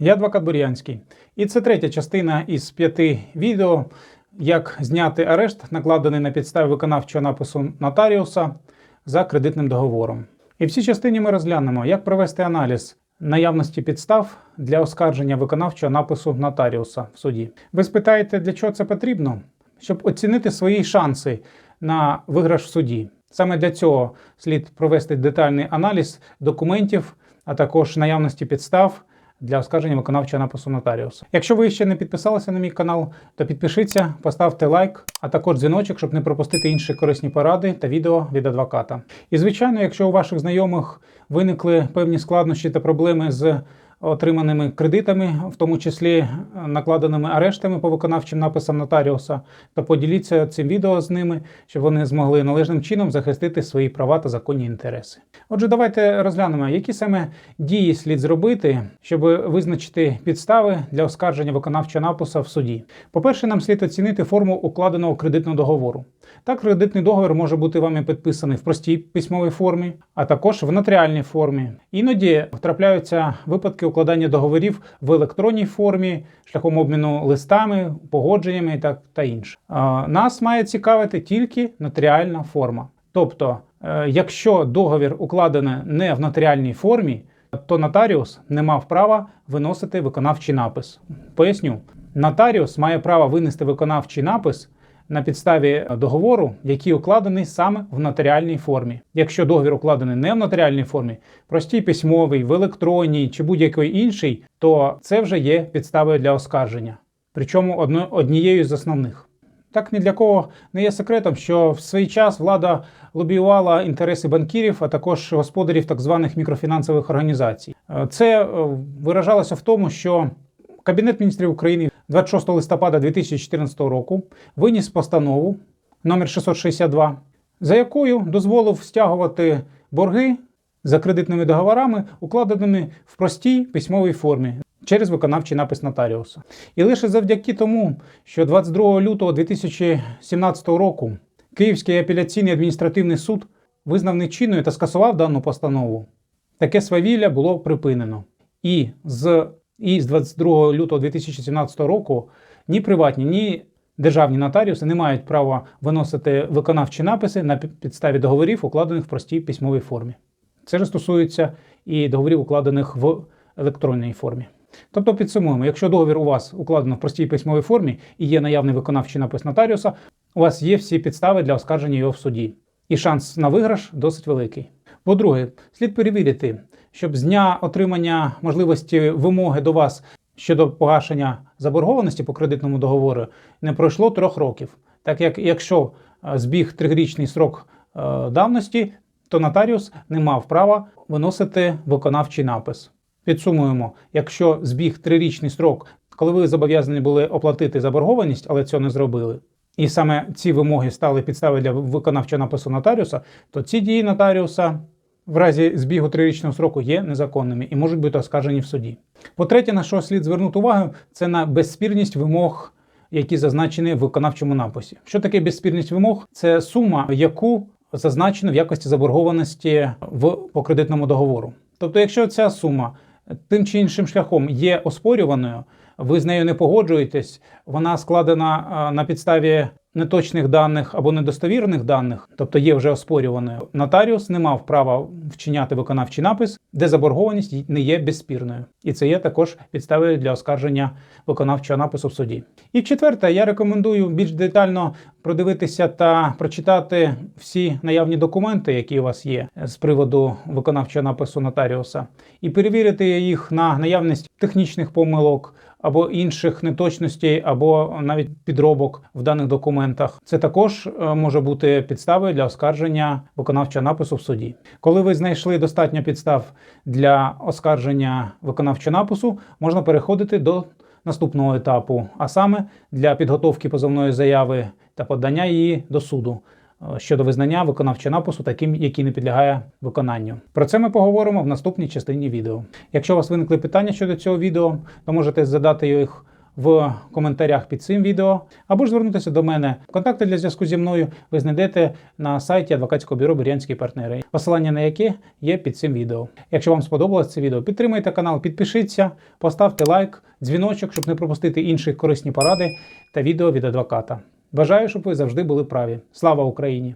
Я адвокат Бур'янський. І це третя частина із п'яти відео, як зняти арешт, накладений на підставі виконавчого напису нотаріуса за кредитним договором. І в цій частині ми розглянемо, як провести аналіз наявності підстав для оскарження виконавчого напису нотаріуса в суді. Ви спитаєте, для чого це потрібно? Щоб оцінити свої шанси на виграш в суді. Саме для цього слід провести детальний аналіз документів, а також наявності підстав для оскарження виконавчого напису нотаріуса. Якщо ви ще не підписалися на мій канал, то підпишіться, поставте лайк, а також дзвіночок, щоб не пропустити інші корисні поради та відео від адвоката. І звичайно, якщо у ваших знайомих виникли певні складнощі та проблеми з отриманими кредитами, в тому числі е, накладеними арештами по виконавчим написам нотаріуса, то поділіться цим відео з ними, щоб вони змогли належним чином захистити свої права та законні інтереси. Отже, давайте розглянемо, які саме дії слід зробити, щоб визначити підстави для оскарження виконавчого напису в суді. По-перше, нам слід оцінити форму укладеного кредитного договору. Так, кредитний договір може бути вами підписаний в простій письмовій формі, а також в нотаріальній формі. Іноді втрапляються випадки укладання договорів в електронній формі, шляхом обміну листами, погодженнями та, та інше. Нас має цікавити тільки нотаріальна форма. Тобто, е, якщо договір укладений не в нотаріальній формі, то нотаріус не мав права виносити виконавчий напис. Поясню, нотаріус має право винести виконавчий напис на підставі договору, який укладений саме в нотаріальній формі. Якщо договір укладений не в нотаріальній формі, простій письмовий, в електронній чи будь-який інший, то це вже є підставою для оскарження, причому однією з основних. Так ні для кого не є секретом, що в свій час влада лобіювала інтереси банкірів, а також господарів так званих мікрофінансових організацій. Е, Це е, виражалося в тому, що Кабінет міністрів України 26 листопада 2014 року виніс постанову номер 662, за якою дозволив стягувати борги за кредитними договорами, укладеними в простій письмовій формі через виконавчий напис нотаріуса. І лише завдяки тому, що 22 лютого 2017 року Київський апеляційний адміністративний суд визнав нечинною та скасував дану постанову, таке свавілля було припинено. І з, і з 22 лютого 2017 року ні приватні, ні державні нотаріуси не мають права виносити виконавчі написи на підставі договорів, укладених в простій письмовій формі. Це ж стосується і договорів, укладених в електронній формі. Тобто підсумуємо, якщо договір у вас укладено в простій письмовій формі і є наявний виконавчий напис нотаріуса, у вас є всі підстави для оскарження його в суді. І шанс на виграш досить великий. По-друге, слід перевірити, щоб з дня отримання можливості вимоги до вас щодо погашення заборгованості по кредитному договору не пройшло трьох років. Так як якщо е, збіг трирічний срок е, давності, то нотаріус не мав права виносити виконавчий напис. Підсумуємо, якщо збіг трирічний строк, коли ви зобов'язані були оплатити заборгованість, але цього не зробили, і саме ці вимоги стали підставою для виконавчого напису нотаріуса, то ці дії нотаріуса в разі збігу трирічного сроку є незаконними і можуть бути оскаржені в суді. По-третє, на що слід звернути увагу, це на безспірність вимог, які зазначені в виконавчому написі. Що таке безспірність вимог? Це сума, яку зазначено в якості заборгованості в по кредитному договору. Тобто, якщо ця сума тим чи іншим шляхом є оспорюваною, ви з нею не погоджуєтесь, вона складена на підставі неточних даних або недостовірних даних, тобто є вже оспорюваною. Нотаріус не мав права вчиняти виконавчий напис, де заборгованість не є безспірною, і це є також підставою для оскарження виконавчого напису в суді. І четверте, я рекомендую більш детально продивитися та прочитати всі наявні документи, які у вас є з приводу виконавчого напису нотаріуса, і перевірити їх на наявність технічних помилок або інших неточностей, або навіть підробок в даних документах. Це також е, може бути підставою для оскарження виконавчого напису в суді. Коли ви знайшли достатньо підстав для оскарження виконавчого напису, можна переходити до наступного етапу, а саме для підготовки позовної заяви та подання її до суду е, щодо визнання виконавчого напису таким, який не підлягає виконанню. Про це ми поговоримо в наступній частині відео. Якщо у вас виникли питання щодо цього відео, то можете задати їх в коментарях під цим відео, або ж звернутися до мене. Контакти для зв'язку зі мною ви знайдете на сайті адвокатського бюро Бурянські партнери, посилання на яке є під цим відео. Якщо вам сподобалось це відео, підтримайте канал, підпишіться, поставте лайк, дзвіночок, щоб не пропустити інші корисні поради та відео від адвоката. Бажаю, щоб ви завжди були праві. Слава Україні!